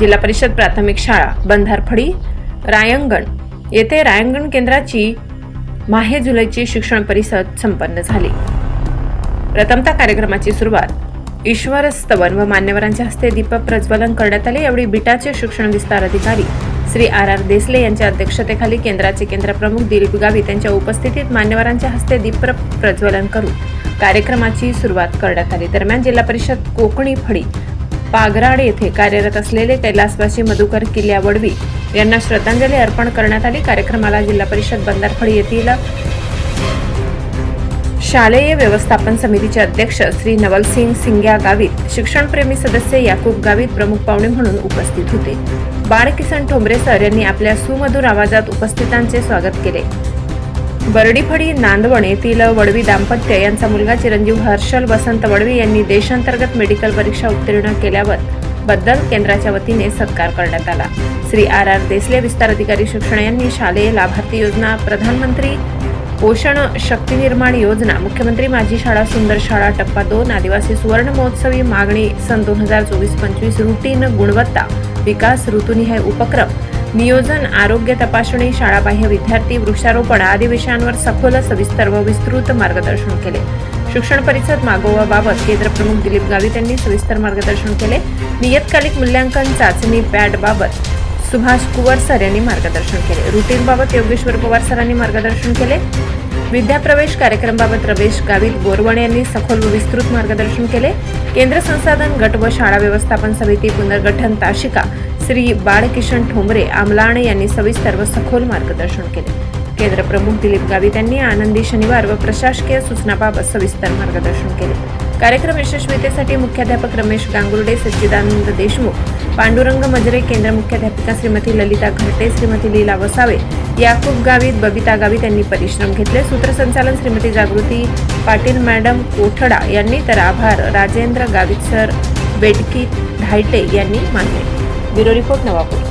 जिल्हा परिषद प्राथमिक शाळा बंधारफडी रायंगण. येथे रायंगण केंद्राची माहे जुलैची शिक्षण परिषद संपन्न झाली. प्रथमता कार्यक्रमाची सुरुवात ईश्वर स्तवन व मान्यवरांच्या हस्ते दीपक प्रज्वलन करण्यात आले. यावेळी बिटाचे शिक्षण विस्तार अधिकारी श्री आर आर देसले यांच्या अध्यक्षतेखाली केंद्राचे केंद्रप्रमुख दिलीप गावित यांच्या उपस्थितीत मान्यवरांच्या हस्ते दीप प्रज्वलन करून कार्यक्रमाची सुरुवात करण्यात आली. दरम्यान जिल्हा परिषद कोकणी फडी पागराड येथे कार्यरत असलेले कैलासवासी मधुकर किल्ल्या वडवी यांना श्रद्धांजली अर्पण करण्यात आली. कार्यक्रमाला जिल्हा परिषद बंधारफळी येथील शालेय व्यवस्थापन समितीचे अध्यक्ष श्री नवलसिंग सिंग्या गावित शिक्षणप्रेमी सदस्य याकूब गावित प्रमुख पाहुणे म्हणून उपस्थित होते. बाळकिसन ठोंबरे सर यांनी आपल्या सुमधुर आवाजात उपस्थितांचे स्वागत केले. बरडीफडी नांदवण येथील वडवी दाम्पत्य यांचा मुलगा चिरंजीव हर्षल वसंत वडवी यांनी देशांतर्गत मेडिकल परीक्षा उत्तीर्ण केल्यावर बद्दल केंद्राच्या वतीने सत्कार करण्यात आला. श्री आर आर देसले विस्तार अधिकारी शिक्षण यांनी शालेय लाभार्थी योजना प्रधानमंत्री पोषण शक्ती निर्माण योजना मुख्यमंत्री माझी शाळा सुंदर शाळा टप्पा दोन आदिवासी सुवर्ण महोत्सवी मागणी सन दोन हजार चोवीस पंचवीस रुटीन गुणवत्ता विकास ऋतुनिहाय उपक्रम नियोजन आरोग्य तपासणी शाळाबाह्य विद्यार्थी वृक्षारोपण आदी विषयांवर सखोल सविस्तर व विस्तृत मार्गदर्शन केले. शिक्षण परिषद मागोवाबाबत केंद्र प्रमुख दिलीप गावित यांनी सविस्तर मार्गदर्शन केले. नियतकालिक मूल्यांकन चाचणी पॅड बाबत सुभाष कुवर सर यांनी मार्गदर्शन केले. रुटीनबाबत योगेश्वर पवार सरांनी मार्गदर्शन केले. विद्याप्रवेश कार्यक्रमाबाबत रमेश गावित बोरवणे यांनी सखोल व विस्तृत मार्गदर्शन केले. केंद्र संसाधन गट व शाळा व्यवस्थापन समिती पुनर्गठन ताशिका श्री बाळकिशन ठोंबरे आमलाणे यांनी सविस्तर व सखोल मार्गदर्शन केले. केंद्र प्रमुख दिलीप गावित यांनी आनंदी शनिवार व प्रशासकीय सूचनाबाबत सविस्तर मार्गदर्शन केले. कार्यक्रम यशस्वीतेसाठी मुख्याध्यापक रमेश गांगुर्डे सच्चिदानंद देशमुख पांडुरंग मजरे केंद्र मुख्याध्यापिका श्रीमती ललिता घरटे श्रीमती लीला वसावे याकूब गावित बबिता गावित यांनी परिश्रम घेतले. सूत्रसंचालन श्रीमती जागृती पाटील मॅडम कोठडा यांनी तर आभार राजेंद्र गावित सर बेडकी धायटे यांनी मानले. Bureau report Nawabpur